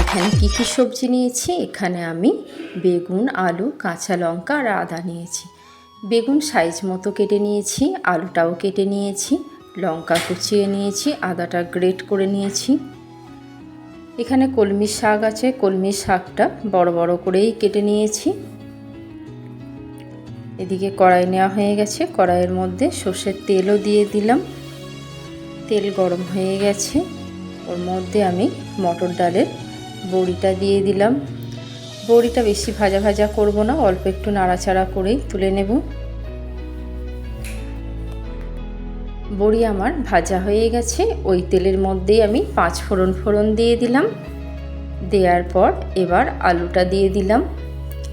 এখানে কী কী সবজি নিয়েছি। এখানে আমি বেগুন, আলু, কাঁচা লঙ্কা আর আদা নিয়েছি। বেগুন সাইজ মতো কেটে নিয়েছি, আলুটাও কেটে নিয়েছি, লঙ্কা কুচিয়ে নিয়েছি, আদাটা গ্রেট করে নিয়েছি। এখানে কলমি শাক আছে, কলমি শাকটা বড় বড় করেই কেটে নিয়েছি। এদিকে কড়াই নেওয়া হয়ে গেছে, কড়াইয়ের মধ্যে সর্ষের তেলও দিয়ে দিলাম। তেল গরম হয়ে গেছে। ওর মধ্যে আমি মটর ডালের বড়িটা দিয়ে দিলাম। বড়িটা বেশি ভাজা ভাজা করব না, অল্প একটু নাড়াচাড়া করেই তুলে নেব। বড়ি আমার ভাজা হয়ে গেছে, ওই তেলের মধ্যেই আমি পাঁচ ফোড়ন ফোড়ন দিয়ে দিলাম। দেওয়ার পর এবার আলুটা দিয়ে দিলাম।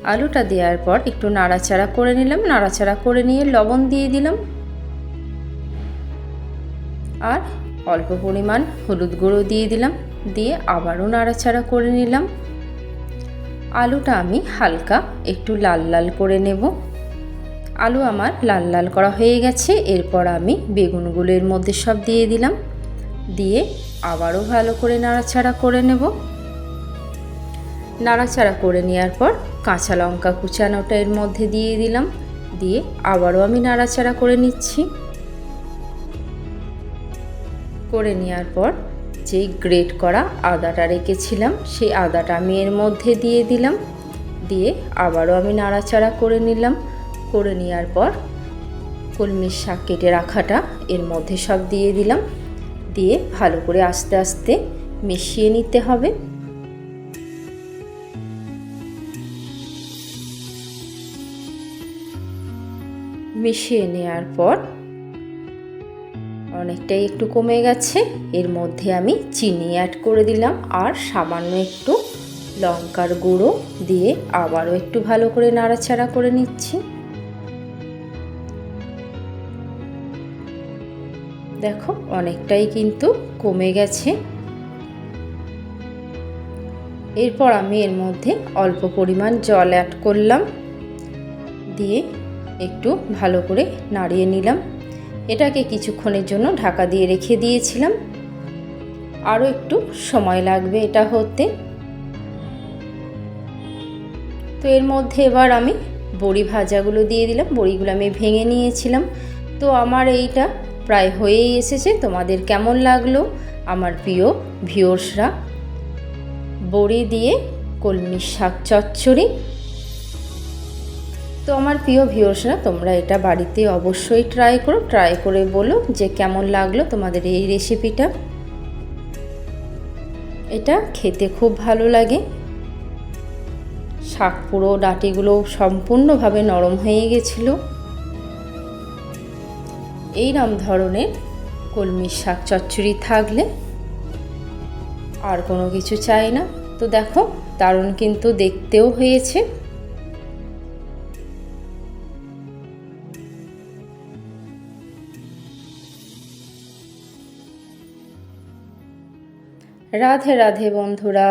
আলুটা দেওয়ার পর একটু নাড়াচাড়া করে নিলাম, নাড়াচাড়া করে নিয়ে লবণ দিয়ে দিলাম। আর অল্প পরিমাণ হলুদ গুঁড়ো দিয়ে দিলাম, দিয়ে আবারও নাড়াচাড়া করে নিলাম। আলুটা আমি হালকা একটু লাল লাল করে নেব। আলু আমার লাল লাল করা হয়ে গেছে, এরপর আমি বেগুনগুলোর মধ্যে সব দিয়ে দিলাম। দিয়ে আবারও ভালো করে নাড়াচাড়া করে নেব। নাড়াচাড়া করে নেওয়ার পর কাঁচা লঙ্কা কুচানোটা এর মধ্যে দিয়ে দিলাম। দিয়ে আবারও আমি নাড়াচাড়া করে নিচ্ছি। করে নেওয়ার পর যেই গ্রেট করা আদাটা রেখেছিলাম, সেই আদাটা আমি এর মধ্যে দিয়ে দিলাম। দিয়ে আবারও আমি নাড়াচাড়া করে নিলাম। করে নেওয়ার পর কলমির শাক কেটে রাখাটা এর মধ্যে সব দিয়ে দিলাম। দিয়ে ভালো করে আস্তে আস্তে মিশিয়ে নিতে হবে। মিশিয়ে নেওয়ার পর অনেকটাই একটু কমে গেছে। এর মধ্যে আমি চিনি অ্যাড করে দিলাম আর সামান্য একটু লঙ্কার গুঁড়ো দিয়ে আবারও একটু ভালো করে নাড়াচাড়া করে নিচ্ছি। দেখো, অনেকটাই কিন্তু কমে গেছে। এরপর আমি এর মধ্যে অল্প পরিমাণ জল অ্যাড করলাম। দিয়ে একটু ভালো করে নাড়িয়ে নিলাম। এটাকে কিছুক্ষণের জন্য ঢাকা দিয়ে রেখে দিয়েছিলাম। আরও একটু সময় লাগবে এটা হতে। তো এর মধ্যে এবার আমি বড়ি ভাজাগুলো দিয়ে দিলাম, বড়িগুলো আমি ভেঙে নিয়েছিলাম। তো আমার এইটা প্রায় হয়েই এসেছে। তোমাদের কেমন লাগল? আমার প্রিয় ভিওর্সরা বড়ি দিয়ে কলমির শাক চচ্চড়ি। তো আমার প্রিয় ভিউর্সরা তোমরা এটা বাড়িতে অবশ্যই ট্রাই করো। ট্রাই করে বলো যে কেমন লাগল তোমাদের এই রেসিপিটা এটা খেতে খুব ভালো লাগে। শাক পুরো ডাটিগুলো সম্পূর্ণভাবে নরম হয়ে গেছিল। এইরম ধরনের কলমির শাক চচ্চড়ি থাকলে আর কোনো কিছু চাই না। তো দেখো, দারুণ কিন্তু দেখতেও হয়েছে। রাধে রাধে বন্ধুরা।